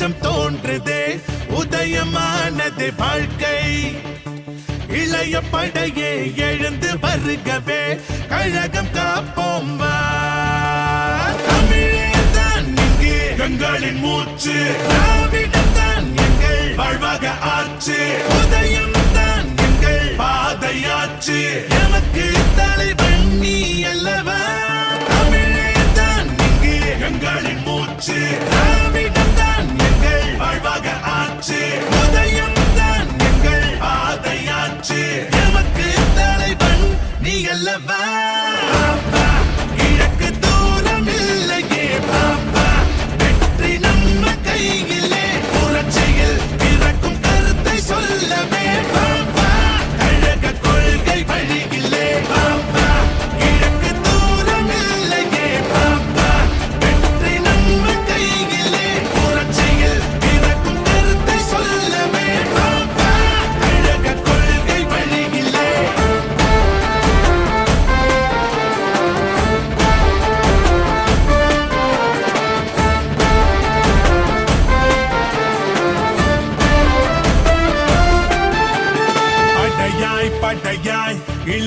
வெளிச்சம் தோன்றுதே உதயமானது வாழ்க்கை. இளைய படையே எழுந்து வருகவே கழகம் காப்போம் தமிழேதான் இங்கு கங்காளின் மூச்சு. திராவிடத்தான் எங்கள் வாழ்வாக ஆச்சு. உதயம் தான் எங்கள் பாதையாச்சு. எமக்கு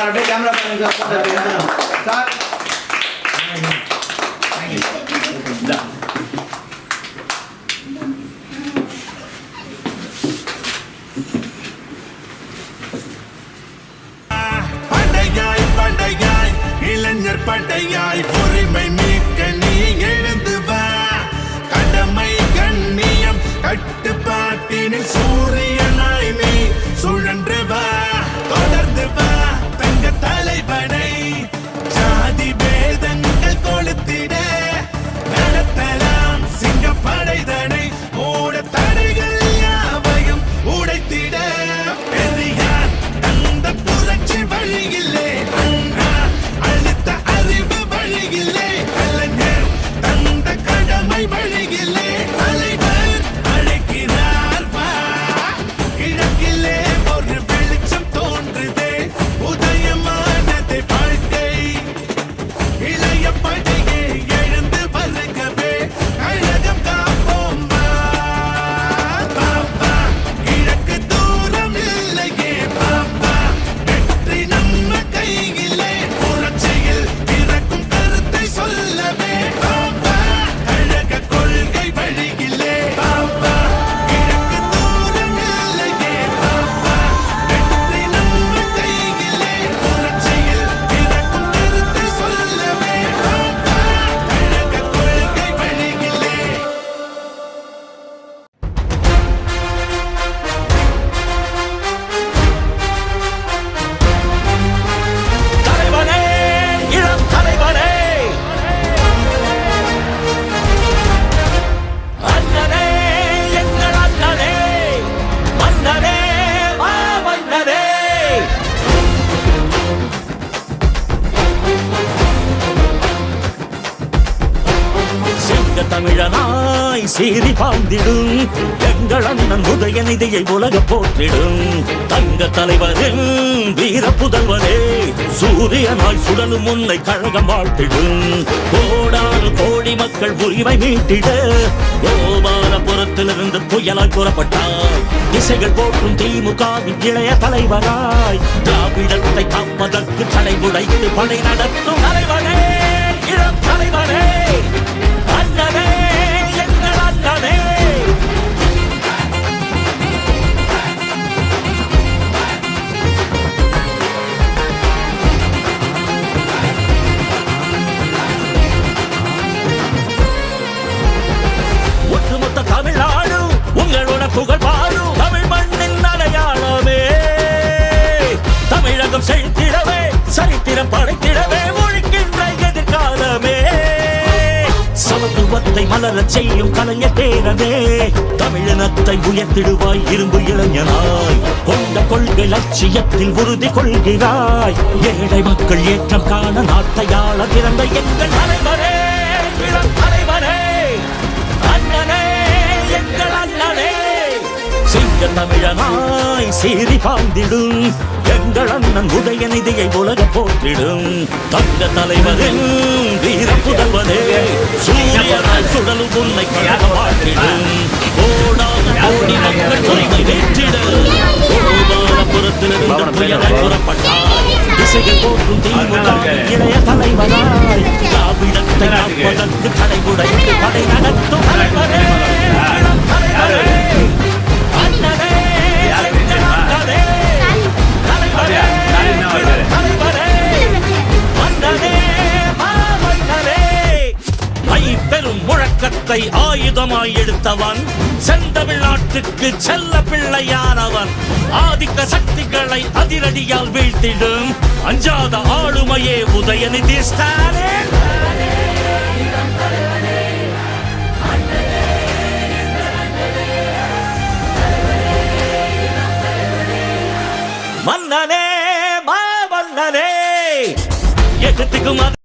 సార్ అంటే కెమెరా సార్ சீறி பாந்திடும். எங்கள் அண்ணன் உதயநிதியை உலக போற்றிடும். தங்க தலைவரின் வீர புதல்வரே சூரியனாய் சுடலும் உன்னை கழகம் வாழ்த்திடும். கோடானு கோடி மக்கள் உரிமை மீட்டிட கோபாலபுரத்திலிருந்து புயலாய் கூறப்பட்டார் திசைகள் போற்றும் திமுகவின் இளைய தலைவராய் திராவிடத்தை காப்பதற்கு தடை உடைத்து படை நடத்தும் தலைவரே இளம் தலைவனே. சமத்துவத்தை செய்யும் கலைஞர் பேரனே தமிழினத்தை உயர்த்திடுவாய் இரும்பு இளைஞனாய். கொண்ட கொள்கை லட்சியத்தில் உறுதி கொள்கிறாய். ஏழை மக்கள் ஏற்றம் காண நாட்டையாள பிறந்த எங்கள் தலைவரே. சிங்க தமிழனாய் சீறி பாய்ந்திடும் எங்கள் அண்ணன் உதயநிதியை உலக போற்றிடும். தங்க தலைவரின் வீர புதல்வனே சூரியனாய் சுடலும் உன்னை கழக வாழ்த்திடும் கோடான கோடி மக்கள் உரிமை வேற்றிட. கோபாலபுரத்திலிருந்து புறப்பட்டார் திசைகள் போற்றும் திமுக இளைய தலைவராய் திராவிடத்தை காப்பதற்கு உடைத்து படை நடத்தும் தலைவரே. பெரும் ஆயுதமாய் எடுத்தவன். செந்தமிழ்நாட்டுக்கு செல்ல பிள்ளையானவன். ஆதிக்க சக்திகளை அதிரடியால் வீழ்த்திடும். அஞ்சாத ஆளுமையே உதயநிதி ஸ்டாலின். மன்னனே மாமன்னனே எகத்துக்கும்